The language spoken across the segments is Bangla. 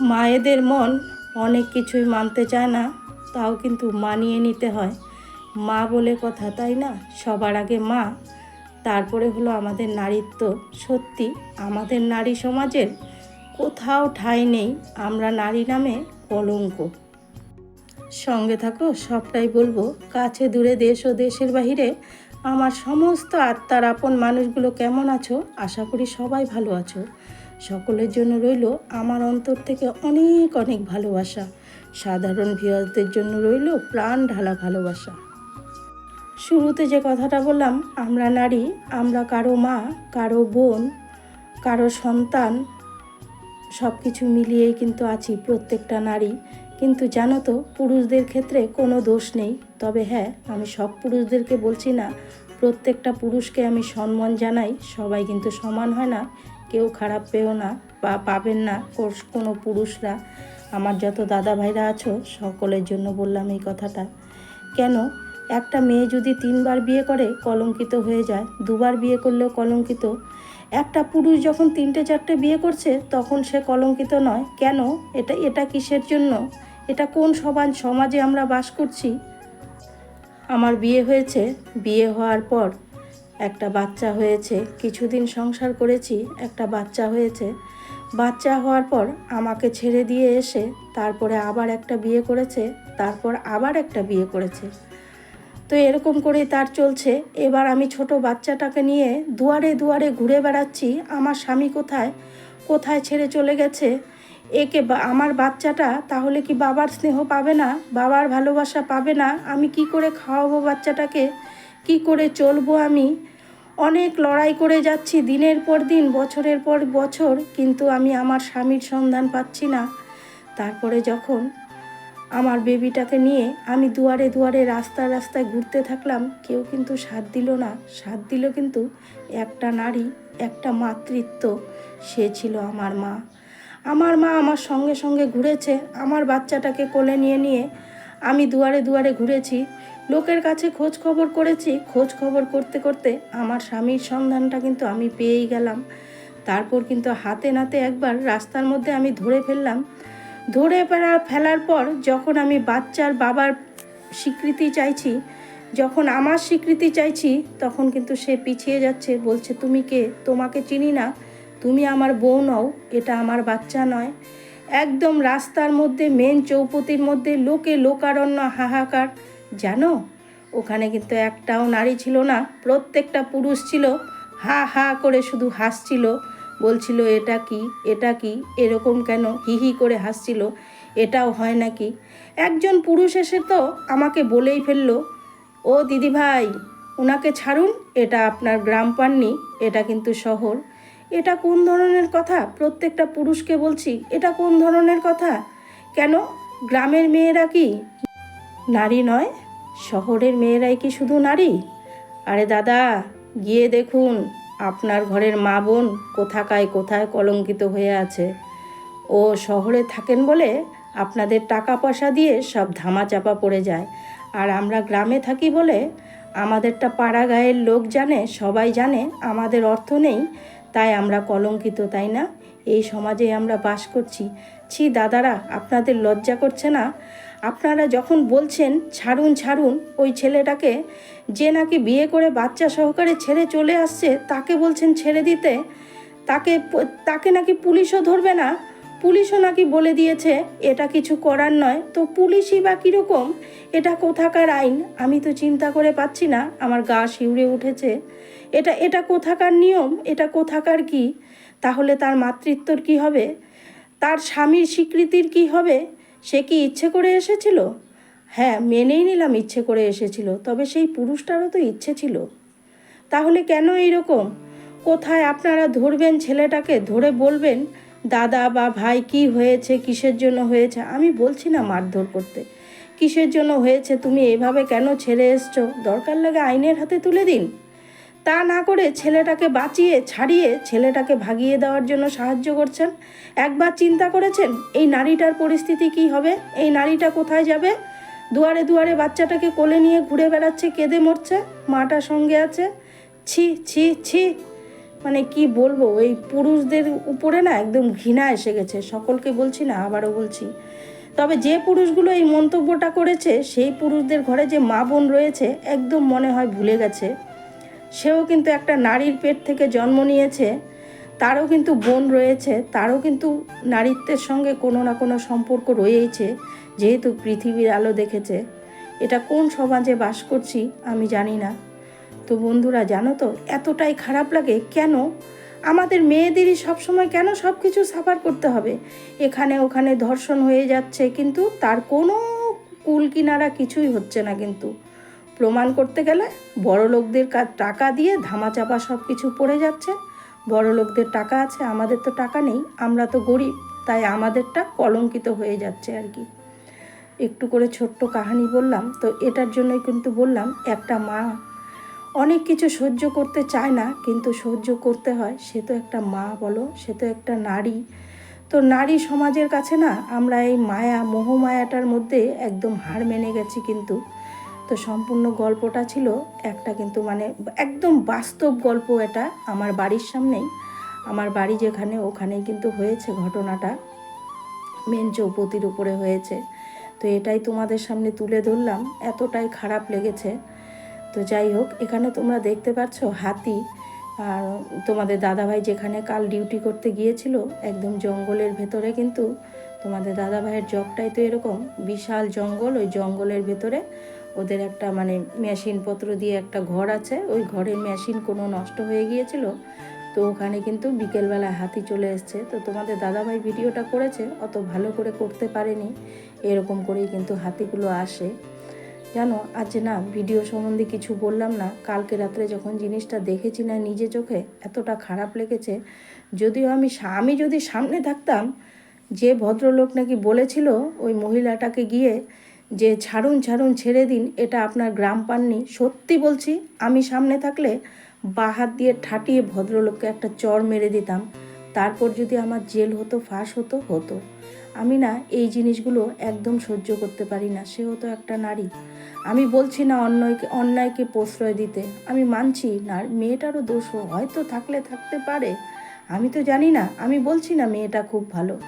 মায়েদের মন অনেক কিছুই মানতে চায় না, তাও কিন্তু মানিয়ে নিতে হয়। মা বলে কথা, তাই না? সবার আগে মা, তারপরে হলো আমাদের নারীত্ব। সত্যি, আমাদের নারী সমাজের কোথাও ঠাঁই নেই, আমরা নারী নামে কলঙ্ক। সঙ্গে থাকো, সবটাই বলব, কাছে দূরে দেশ ও দেশের বাহিরে আমার সমস্ত আত্মার আপন মানুষগুলো কেমন আছো? আশা করি সবাই ভালো আছো। সকলের জন্য রইল আমার অন্তর থেকে অনেক অনেক ভালোবাসা। সাধারণ ভিউয়ারদের জন্য রইল প্রাণ ঢালা ভালোবাসা। শুরুতে যে কথাটা বললাম, আমরা নারী, আমরা কারও মা, কারও বোন, কারও সন্তান সব কিছু মিলিয়েই কিন্তু আছি প্রত্যেকটা নারী। কিন্তু জানো তো, পুরুষদের ক্ষেত্রে কোনো দোষ নেই। তবে হ্যাঁ আমি সব পুরুষদেরকে বলছি না, প্রত্যেকটা পুরুষকে আমি সম্মান জানাই, সবাই কিন্তু সমান হয় না। কেউ খারাপ পেও না বা পাবেন না কোনো পুরুষরা। আমার যত দাদা ভাইরা আছো, সকলের জন্য বললাম এই কথাটা। কেন? একটা মেয়ে যদি তিনবার বিয়ে করে, কলঙ্কিত হয়ে যায়। দুবার বিয়ে করলেও কলঙ্কিত। একটা পুরুষ যখন তিনটে, চারটে বিয়ে করছে, তখন সে কলঙ্কিত নয়। কেন? এটা এটা কিসের জন্য? এটা কোন সমান সমাজে আমরা বাস করছি? আমার বিয়ে হয়েছে। বিয়ে হওয়ার পর একটা বাচ্চা হয়েছে, কিছুদিন সংসার করেছি, একটা বাচ্চা হয়েছে। বাচ্চা হওয়ার পর আমাকে ছেড়ে দিয়ে এসে তারপরে আবার একটা বিয়ে করেছে, তারপর আবার একটা বিয়ে করেছে। তো এরকম করেই তার চলছে। এবার আমি ছোট বাচ্চাটাকে নিয়ে দুয়ারে দুয়ারে ঘুরে বেড়াচ্ছি। আমার স্বামী কোথায়? কোথায় ছেড়ে চলে গেছে? একে আমার বাচ্চাটা তাহলে কি বাবার স্নেহ পাবে না? বাবার ভালোবাসা পাবে না? আমি কি করে খাওয়াবো বাচ্চাটাকে? কি করে চলবো আমি? অনেক লড়াই করে যাচ্ছি দিনের পর দিন, বছরের পর বছর, কিন্তু আমি আমার স্বামীর সন্ধান পাচ্ছি না। তারপরে যখন আমার বেবিটাকে নিয়ে আমি দুয়ারে দুয়ারে রাস্তায় রাস্তায় ঘুরতে থাকলাম, কেউ কিন্তু সাথ দিল না। সাথ দিল কিন্তু একটা নারী, একটা মাতৃত্ব। সে ছিল আমার মা। আমার মা আমার সঙ্গে সঙ্গে ঘুরেছে। আমার বাচ্চাটাকে কোলে নিয়ে নিয়ে আমি দুয়ারে দুয়ারে ঘুরেছি, লোকের কাছে খোঁজ খবর করেছি, খোঁজ খবর করতে করতে আমার স্বামীর সন্ধানটা কিন্তু আমি পেয়েই গেলাম। তারপর কিন্তু হাতে নাতে একবার রাস্তার মধ্যে আমি ধরে ফেললাম। ধরে ফেলা, ফেলার পর যখন আমি বাচ্চার বাবার স্বীকৃতি চাইছি, যখন আমার স্বীকৃতি চাইছি, তখন কিন্তু সে পিছিয়ে যাচ্ছে, বলছে, তুমি কে? তোমাকে চিনি না? তুমি আমার বউ নও, এটা আমার বাচ্চা নয়। একদম রাস্তার মধ্যে মেন চৌপতির মধ্যে, লোকে লোকারণ্য হাহাকার। জানো, ওখানে কিন্তু একটাও নারী ছিল না, প্রত্যেকটা পুরুষ ছিল, হা হা করে শুধু হাসছিল, বলছিল, এটা কি এটা কি? এরকম কেন, হি হি করে হাসছিল, এটাও হয় নাকি? একজন পুরুষ এসে তো আমাকে বলেই ফেলল, ও দিদি ভাই ওনাকে ছাড়ুন, এটা আপনার গ্রাম পাননি, এটা কিন্তু শহর। এটা কোন ধরনের কথা? প্রত্যেকটা পুরুষকে বলছি, এটা কোন ধরনের কথা? কেন? গ্রামের মেয়েরা কি? নারী নয়, শহরের মেয়েরাই কি শুধু নারী? আরে দাদা, গিয়ে দেখুন, আপনার ঘরের মা বোন কোথাকায়, কোথায় কলঙ্কিত হয়ে আছে। ও শহরে থাকেন বলে আপনাদের টাকা পয়সা দিয়ে সব ধামাচাপা পড়ে যায়। আর আমরা গ্রামে থাকি বলে আমাদেরটা পাড়া গায়ের লোক জানে, সবাই জানে, আমাদের অর্থ নেই তাই আমরা কলঙ্কিত, তাই না? এই সমাজে আমরা বাস করছি। ছি দাদারা, আপনাদের লজ্জা করছে না? আপনারা যখন বলছেন, ছাড়ুন ছাড়ুন, ওই ছেলেটাকে যে নাকি বিয়ে করে বাচ্চা সহকারে ছেড়ে চলে আসছে, তাকে বলছেন ছেড়ে দিতে, তাকে তাকে নাকি পুলিশও ধরবে না? পুলিশও নাকি বলে দিয়েছে, এটা কিছু করার নয়। তো পুলিশই বা কীরকম? এটা কোথাকার আইন? আমি তো চিন্তা করে পাচ্ছি না, আমার গা শিউরে উঠেছে। এটা এটা কোথাকার নিয়ম? এটা কোথাকার কি? তাহলে তার মাতৃত্বর কি হবে? তার স্বামীর স্বীকৃতির কি হবে? সে কি ইচ্ছে করে এসেছিল? হ্যাঁ মেনেই নিলাম ইচ্ছে করে এসেছিল, তবে সেই পুরুষটারও তো ইচ্ছে ছিল। তাহলে কেন এইরকম? কোথায় আপনারা ধরবেন ছেলেটাকে, ধরে বলবেন দাদা বা ভাই কি হয়েছে, কিসের জন্য হয়েছে? আমি বলছি না মারধর করতে। কিসের জন্য হয়েছে, তুমি এভাবে কেন ছেড়ে এসছো? দরকার লাগে আইনের হাতে তুলে দিন। তা না করে ছেলেটাকে বাঁচিয়ে, ছাড়িয়ে ছেলেটাকে ভাগিয়ে দেওয়ার জন্য সাহায্য করছেন? একবার চিন্তা করেছেন, এই নারীটার পরিস্থিতি কি হবে? এই নারীটা কোথায় যাবে? দুয়ারে দুয়ারে বাচ্চাটাকে কোলে নিয়ে ঘুরে বেড়াচ্ছে, কেঁদে মরছে, মাটা সঙ্গে আছে? ছি ছি ছি। মানে কি বলব এই পুরুষদের উপরে না একদম ঘৃণা এসে গেছে। সকলকে বলছি না, আবারও বলছি। তবে যে পুরুষগুলো এই মন্তব্যটা করেছে, সেই পুরুষদের ঘরে যে মা বোন রয়েছে, একদম মনে হয় ভুলে গেছে। সেও কিন্তু একটা নারীর পেট থেকে জন্ম নিয়েছে, তারও কিন্তু বোন রয়েছে, তারও কিন্তু নারীত্বের সঙ্গে কোনো না কোনো সম্পর্ক রয়েইছে, যেহেতু পৃথিবীর আলো দেখেছে। এটা কোন সমাজে বাস করছি আমি জানি না। তো বন্ধুরা, জানো তো, এতটাই খারাপ লাগে কেন? আমাদের মেয়েদেরই সবসময় কেন সব কিছু সাফার করতে হবে? এখানে ওখানে ধর্ষণ হয়ে যাচ্ছে, কিন্তু তার কোনো কুল কিনারা কিছুই হচ্ছে না কিন্তু। প্রমাণ করতে গেলে বড় লোকদের টাকা দিয়ে ধামাচাপা সব কিছু পড়ে যাচ্ছে। বড় লোকদের টাকা আছে, আমাদের তো টাকা নেই, আমরা তো গরিব, তাই আমাদেরটা কলঙ্কিত হয়ে যাচ্ছে আর কি। একটু করে ছোট্ট কাহানি বললাম, তো এটার জন্যই কিন্তু বললাম, একটা মা অনেক কিছু সহ্য করতে চায় না, কিন্তু সহ্য করতে হয়। সে তো একটা মা বলো, সে তো একটা নারী। তো নারী সমাজের কাছে না, আমরা এই মায়া, মোহমায়াটার মধ্যে একদম হার মেনে গেছি কিন্তু। তো সম্পূর্ণ গল্পটা ছিল একটা কিন্তু মানে একদম বাস্তব গল্প এটা আমার বাড়ির সামনেই। আমার বাড়ি যেখানে, ওখানেই কিন্তু হয়েছে ঘটনাটা। মেন চৌপতির উপরে হয়েছে। তো এটাই তোমাদের সামনে তুলে ধরলাম, এতটাই খারাপ লেগেছে। তো যাই হোক, এখানে তোমরা দেখতে পাচ্ছ হাতি আর তোমাদের দাদাভাই যেখানে কাল ডিউটি করতে গিয়েছিল, একদম জঙ্গলের ভেতরে কিন্তু তোমাদের দাদাভাইয়ের জবটাই তো এরকম, বিশাল জঙ্গল, ওই জঙ্গলের ভেতরে ওদের একটা মানে মেশিনপত্র দিয়ে একটা ঘর আছে, ওই ঘরের মেশিন কোনো নষ্ট হয়ে গিয়েছিল, তো ওখানে কিন্তু বিকেলবেলায় হাতি চলে এসছে। তো তোমাদের দাদাভাই ভিডিওটা করেছে, অত ভালো করে করতে পারেনি, এরকম করেই কিন্তু হাতিগুলো আসে। জানো আজ না ভিডিও সম্বন্ধে কিছু বললাম না। কালকে রাত্রে যখন জিনিসটা দেখেছি না নিজে চোখে, এতটা খারাপ লেগেছে। যদিও আমি আমি যদি সামনে থাকতাম, যে ভদ্রলোক নাকি বলেছিল ওই মহিলাটাকে গিয়ে যে ছাড়ুন ছাড়ুন, ছেড়ে দিন, এটা আপনার গ্রাম পাননি, সত্যি বলছি, আমি সামনে থাকলে বা হাত দিয়ে ঠাটিয়ে ভদ্রলোককে একটা চর মেরে দিতাম। তারপর যদি আমার জেল হতো, ফাঁস হতো হতো। আমি না এই জিনিসগুলো একদম সহ্য করতে পারি না, সেও তো একটা নারী। আমি বলছি না অন্যায়কে অন্যায়কে প্রশ্রয় দিতে। আমি মানছি না, মেয়েটারও দোষ হয়তো থাকলে থাকতে পারে। আমি তো জানি না, আমি বলছি না মেয়েটা খুব ভালো।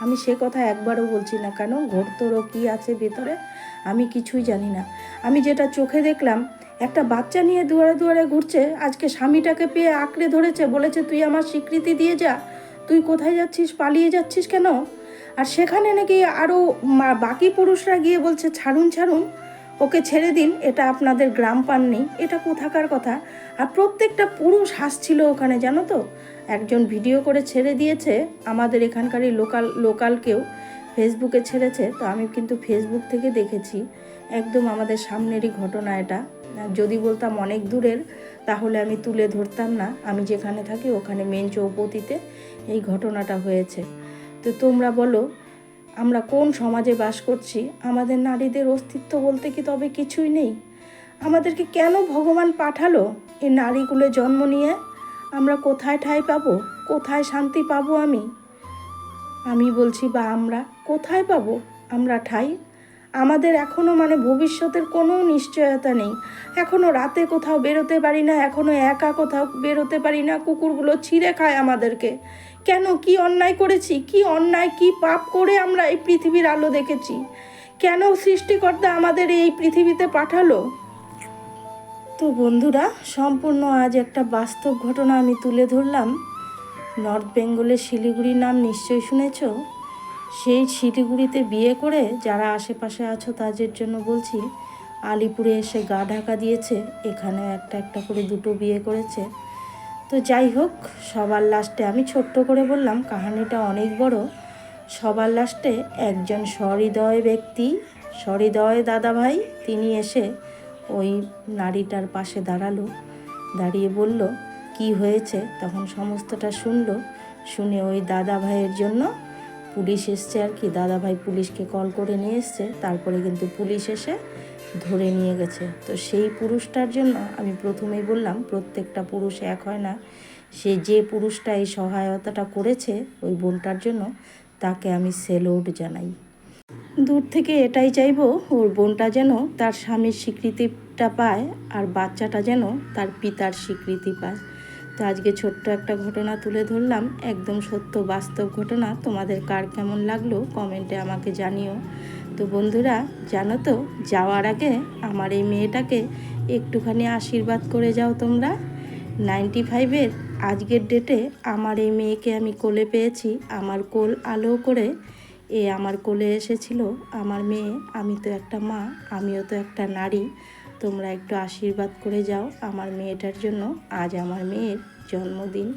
আমি সে কথা একবারও বলছি না কেন? ঘোরতরও কী আছে ভেতরে? আমি কিছুই জানি না। আমি যেটা চোখে দেখলাম, একটা বাচ্চা নিয়ে দুয়ারে দুয়ারে ঘুরছে, আজকে স্বামীটাকে পেয়ে আঁকড়ে ধরেছে, বলেছে, তুই আমার স্বীকৃতি দিয়ে যা। তুই কোথায় যাচ্ছিস? পালিয়ে যাচ্ছিস কেন? আর সেখানে নাকি আরও বাকি পুরুষরা গিয়ে বলছে, ছাড়ুন ছাড়ুন, ওকে ছেড়ে দিন, এটা আপনাদের গ্রাম পান নেই এটা কোথাকার কথা? আর প্রত্যেকটা পুরুষ হাসছিল ওখানে, জানো তো? একজন ভিডিও করে ছেড়ে দিয়েছে, আমাদের এখানকারই লোকাল লোকালকেও ফেসবুকে ছেড়েছে, তো আমি কিন্তু ফেসবুক থেকে দেখেছি, একদম আমাদের সামনেরই ঘটনা এটা। যদি বলতাম অনেক দূরের, তাহলে আমি তুলে ধরতাম না, আমি যেখানে থাকি ওখানে মেন চৌপতিতে এই ঘটনাটা হয়েছে। তো তোমরা বলো, আমরা কোন সমাজে বাস করছি? আমাদের নারীদের অস্তিত্ব বলতে কি তবে কিছুই নেই? আমাদেরকে কেন ভগবান পাঠালো এই নারীগুলো জন্ম নিয়ে? আমরা কোথায় ঠাঁই পাব? কোথায় শান্তি পাবো আমি? আমি বলছি বা আমরা, কোথায় পাবো? আমরা ঠাই আমাদের এখনও মানে ভবিষ্যতের কোনো নিশ্চয়তা নেই। এখনও রাতে কোথাও বেরোতে পারি না এখনও একা কোথাও বেরোতে পারি না, কুকুরগুলো ছিঁড়ে খায় আমাদেরকে। কেন? কি অন্যায় করেছি? কি অন্যায়, কি পাপ করে আমরা এই পৃথিবীর আলো দেখেছি? কেন সৃষ্টিকর্তা আমাদের এই পৃথিবীতে পাঠালো? তো বন্ধুরা, সম্পূর্ণ আজ একটা বাস্তব ঘটনা আমি তুলে ধরলাম। নর্থ বেঙ্গলের শিলিগুড়ির নাম নিশ্চয়ই শুনেছ? সেই শিলিগুড়িতে বিয়ে করে যারা আশেপাশে আছো তাদের জন্য বলছি, আলিপুরে এসে গা ঢাকা দিয়েছে, এখানে একটা একটা করে দুটো বিয়ে করেছে। তো যাই হোক, সবার লাস্টে আমি ছোট্ট করে বললাম, কাহানিটা অনেক বড়। সবার লাস্টে একজন সহৃদয় ব্যক্তি, সহৃদয় দাদাভাই, তিনি এসে ওই নারীটার পাশে দাঁড়াল, দাঁড়িয়ে বলল, কি হয়েছে? তখন সমস্তটা শুনলো, শুনে ওই দাদা ভাইয়ের জন্য পুলিশ এসছে আর কি। দাদা ভাই পুলিশকে কল করে নিয়ে এসছে, তারপরে কিন্তু পুলিশ এসে ধরে নিয়ে গেছে। তো সেই পুরুষটার জন্য আমি প্রথমেই বললাম, প্রত্যেকটা পুরুষ এক হয় না। সে যে পুরুষটা এই সহায়তাটা করেছে ওই বোনটার জন্য তাকে আমি সেলুট জানাই। দূর থেকে এটাই চাইব, ওর বোনটা যেন তার স্বামীর স্বীকৃতিটা পায় আর বাচ্চাটা যেন তার পিতার স্বীকৃতি পায়। তো আজকে ছোট্ট একটা ঘটনা তুলে ধরলাম, একদম সত্য বাস্তব ঘটনা। তোমাদের কার কেমন লাগল কমেন্টে আমাকে জানিও। তো বন্ধুরা, জানো তো, যাওয়ার আগে আমার এই মেয়েটাকে একটুখানি আশীর্বাদ করে যাও তোমরা। নাইনটি ফাইভের আজকের ডেটে আমার এই মেয়েকে আমি কোলে পেয়েছি, আমার কোল আলো করে। এ আমার কোলে এসেছিল, আমার মেয়ে, আমি তো একটা মা, আমিও তো একটা নারী। তোমরা একটু আশীর্বাদ করে যাও আমার মেয়েটার জন্য। আজ আমার মেয়ের জন্মদিন।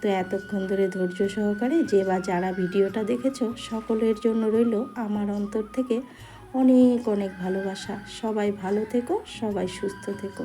তো এতক্ষণ ধরে ধৈর্য সহকারে যে বা যারা ভিডিওটা দেখেছ, সকলের জন্য রইল আমার অন্তর থেকে অনেক অনেক ভালোবাসা। সবাই ভালো থেকো, সবাই সুস্থ থেকো।